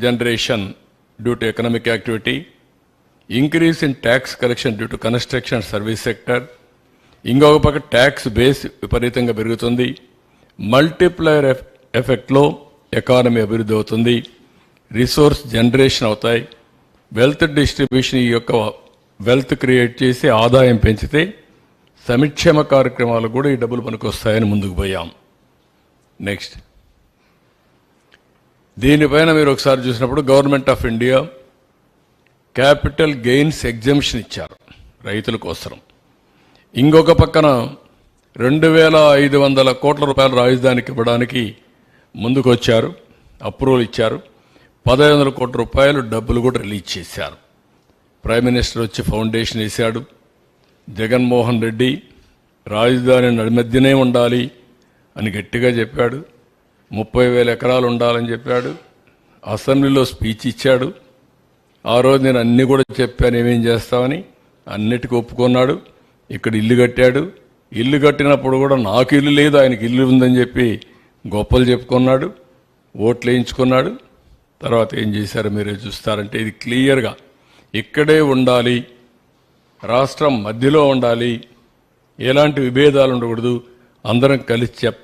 generation due to economic activity, increase in tax collection due to construction service service sector, ఇంకొక పక్క tax base విపరీతంగా పెరుగుతుంది. Multiplier ఎఫెక్ట్లో economy అభివృద్ధి అవుతుంది. Resource generation అవుతాయి. వెల్త్ డిస్ట్రిబ్యూషన్ ఈ యొక్క వెల్త్ క్రియేట్ చేసి ఆదాయం పెంచితే సంక్షేమ కార్యక్రమాలు కూడా ఈ డబ్బులు మనకు వస్తాయని ముందుకు పోయాం. నెక్స్ట్ దీనిపైన మీరు ఒకసారి చూసినప్పుడు government of India capital gains exemption ఇచ్చారు రైతుల కోసం ఇంకొక పక్కన రెండు వేల ఐదు వందల కోట్ల రూపాయల రాజధానికి ఇవ్వడానికి ముందుకు వచ్చారు అప్రూవల్ ఇచ్చారు. పదహైదు వందల కోట్ల రూపాయలు డబ్బులు కూడా రిలీజ్ చేశారు. ప్రైమ్ మినిస్టర్ వచ్చి ఫౌండేషన్ వేశాడు. జగన్మోహన్ రెడ్డి రాజధాని నడిమధ్యనే ఉండాలి అని గట్టిగా చెప్పాడు. ముప్పై వేల ఎకరాలు ఉండాలని చెప్పాడు. అసెంబ్లీలో స్పీచ్ ఇచ్చాడు. ఆ రోజు నేను అన్నీ కూడా చెప్పాను ఏమేం చేస్తామని. అన్నిటికీ ఒప్పుకున్నాడు. ఇక్కడ ఇల్లు కట్టాడు. ఇల్లు కట్టినప్పుడు కూడా నాకు ఇల్లు లేదు ఆయనకి ఇల్లు ఉందని చెప్పి గొప్పలు చెప్పుకున్నాడు. ఓట్లు వేయించుకున్నాడు. తర్వాత ఏం చేశారో మీరే చూస్తారంటే ఇది క్లియర్గా ఇక్కడే ఉండాలి. రాష్ట్రం మధ్యలో ఉండాలి. ఎలాంటి విభేదాలు ఉండకూడదు. అందరం కలిసి చెప్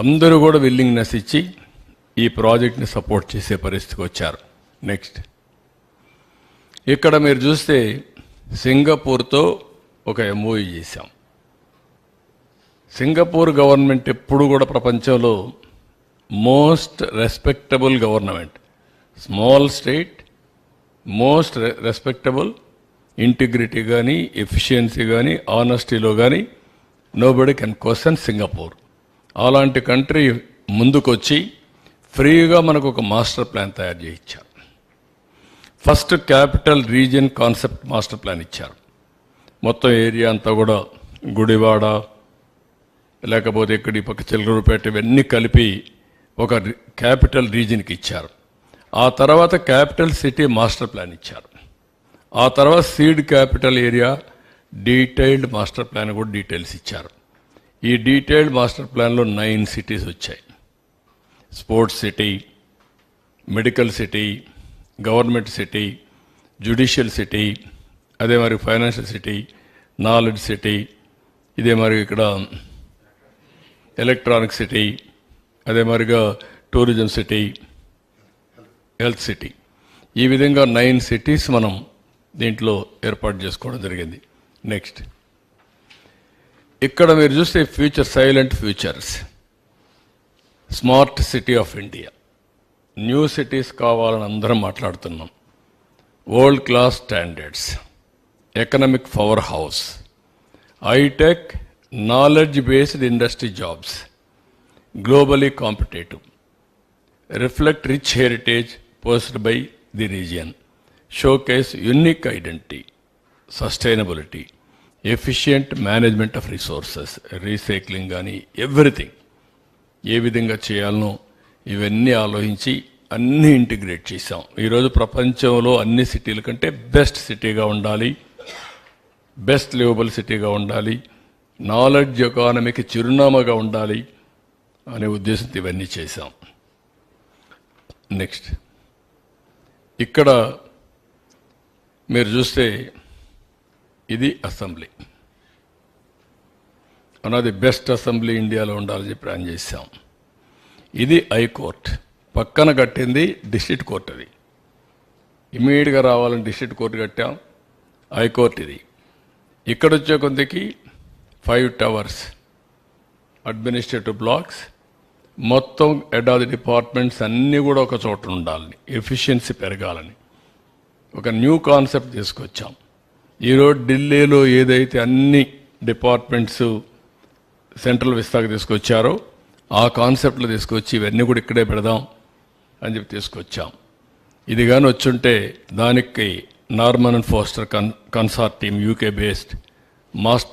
అందరూ కూడా విల్లింగ్నెస్ ఇచ్చి ఈ ప్రాజెక్ట్ని సపోర్ట్ చేసే పరిస్థితికి వచ్చారు. నెక్స్ట్ ఇక్కడ మీరు చూస్తే సింగపూర్తో ఒక ఎంఓఈ చేశాం. సింగపూర్ గవర్నమెంట్ ఎప్పుడు కూడా ప్రపంచంలో most respectable government small state most respectable integrity కానీ ఎఫిషియన్సీ కానీ ఆనెస్టీలో కానీ నోబడి కెన్ క్వశ్చన్ సింగపూర్ అలాంటి కంట్రీ ముందుకొచ్చి ఫ్రీగా మనకు ఒక మాస్టర్ ప్లాన్ తయారు చేయించారు. First capital region concept master plan ఇచ్చారు. మొత్తం ఏరియా అంతా కూడా గుడివాడ లేకపోతే ఇక్కడ ఈ పక్క చిల్లరపేట ఇవన్నీ కలిపి ఒక క్యాపిటల్ రీజియన్కి ఇచ్చారు. ఆ తర్వాత క్యాపిటల్ సిటీ మాస్టర్ ప్లాన్ ఇచ్చారు. ఆ తర్వాత seed capital area detailed master plan కూడా డీటెయిల్స్ ఇచ్చారు. ఈ డీటెయిల్డ్ మాస్టర్ ప్లాన్లో నైన్ సిటీస్ వచ్చాయి. Sports city medical city government city judicial city అదే మరి ఫైనాన్షియల్ సిటీ నాలెడ్జ్ సిటీ ఇదే మరి ఇక్కడ ఎలక్ట్రానిక్ సిటీ అదే మరిగా టూరిజం సిటీ హెల్త్ సిటీ. ఈ విధంగా నైన్ సిటీస్ మనం దీంట్లో ఏర్పాటు చేసుకోవడం జరిగింది. నెక్స్ట్. ఇక్కడ మీరు చూస్తే future silent futures. Smart city of India. New cities కావాలని అందరం మాట్లాడుతున్నాం. World class standards economic power house high tech knowledge based industry jobs globally competitive reflect rich heritage posed by the region showcase unique identity sustainability efficient management of resources recycling కానీ everything ఏ విధంగా చేయాలనో ఇవన్నీ ఆలోచించి అన్నీ integrate చేసాం ఈరోజు ప్రపంచంలో అన్ని సిటీల కంటే బెస్ట్ సిటీగా ఉండాలి. బెస్ట్ లివబుల్ సిటీగా ఉండాలి. నాలెడ్జ్ ఎకానమీకి చిరునామాగా ఉండాలి అనే ఉద్దేశంతో ఇవన్నీ చేశాం. నెక్స్ట్ ఇక్కడ మీరు చూస్తే ఇది అసెంబ్లీ. అన్నది బెస్ట్ అసెంబ్లీ ఇండియాలో ఉండాలని చెప్పి ప్లాన్ చేశాం. ఇది హైకోర్ట్ పక్కన కట్టింది డిస్ట్రిక్ట్ కోర్ట్ అది. ఇమీడియట్గా రావాలని డిస్ట్రిక్ట్ కోర్టు కట్టాం. హైకోర్టు ఇది. ఇక్కడ వచ్చే కొద్దికి ఫైవ్ టవర్స్ అడ్మినిస్ట్రేటివ్ బ్లాక్స్ మొత్తం హెడ్ ఆఫ్ ది డిపార్ట్మెంట్స్ అన్నీ కూడా ఒక చోట ఉండాలని ఎఫిషియన్సీ పెరగాలని. ఒక న్యూ కాన్సెప్ట్ తీసుకొచ్చాం. ఈరోజు ఢిల్లీలో ఏదైతే అన్ని డిపార్ట్మెంట్స్ సెంట్రల్ విస్తాకు తీసుకొచ్చారో ఆ కాన్సెప్ట్లు తీసుకొచ్చి ఇవన్నీ కూడా ఇక్కడే పెడదాం అని చెప్పి తీసుకొచ్చాం. ఇది కానీ వచ్చుంటే దానికి Norman and Foster con consortium UK based master